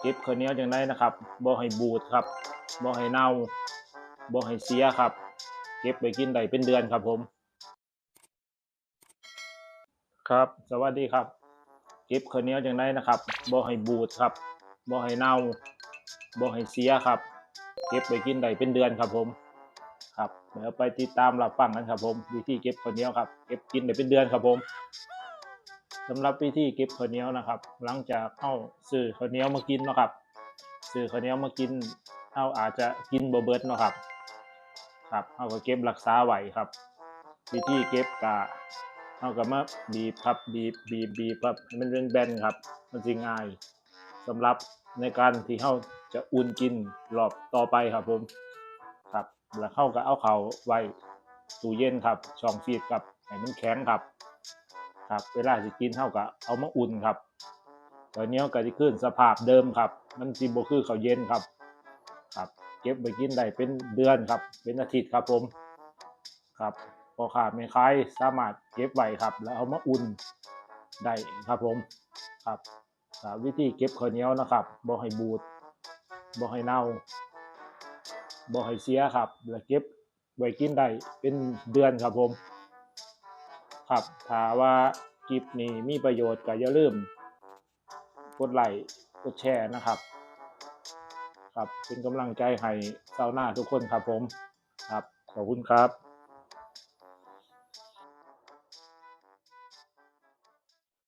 เก็บข้าวเหนียวจังไดนะครับบ่ให้บูดครับบ่ให้เน่าบ่ให้เสียครับ เก็บไปกินได้เป็นเดือนครับผม ครับ สวัสดีครับ เก็บข้าวเหนียวจังไดนะครับบ่ให้บูดครับบ่ให้เน่าบ่ให้เสียครับ เก็บไปกินได้เป็นเดือนครับผม ครับเดี๋ยวไปติดตามรับฟังกันครับผม วิธีเก็บข้าวเหนียวครับ เก็บกินได้เป็นเดือนครับผม สำหรับวิธีเก็บข้าวเหนียวนะครับ หลังจากเข้าซื้อข้าวเหนียวมากินนะครับซื้อข้าวเหนียวมากินเอาอาจจะกินบเบิดเนะครับ ครับเอาก็เก็บรักษาไว้ครับ วิธีเก็บกะเอาก็มาบีบครับบีบบีบบีบครับให้มันเป็นแบนครับ มันสิงง่ายสำหรับในการที่เฮาจะอุ่นกินรอบต่อไปครับผมครับแล้วเข้าก็เอาเขาไว้ตู้เย็นครับช่องฟีดครับให้มันแข็งครับ ครับ เวลาสิกินเฮาก็เอามาอุ่นครับตอนนี้ก็สิขึ้นสภาพเดิมครับ มันสิบ่คือข้าวเย็นครับ ครับ เก็บไปกินได้เป็นเดือนครับ เป็นอาทิตย์ครับผมครับพอขาดไม่คล้ายสามารถเก็บไว้ครับ แล้วเอามาอุ่นได้ครับผมครับวิธีเก็บข้าวเหนียวนะครับบ่ให้บูดบ่ให้เน่าบ่ให้เสียครับ แล้วเก็บไว้กินได้เป็นเดือนครับผม ครับถ้าว่าคลิปนี้มีประโยชน์ก็อย่าลืม กดไลค์กดแชร์นะครับ ครับเป็นกำลังใจให้ชาวนาทุกคนครับผม ครับ ขอบคุณครับ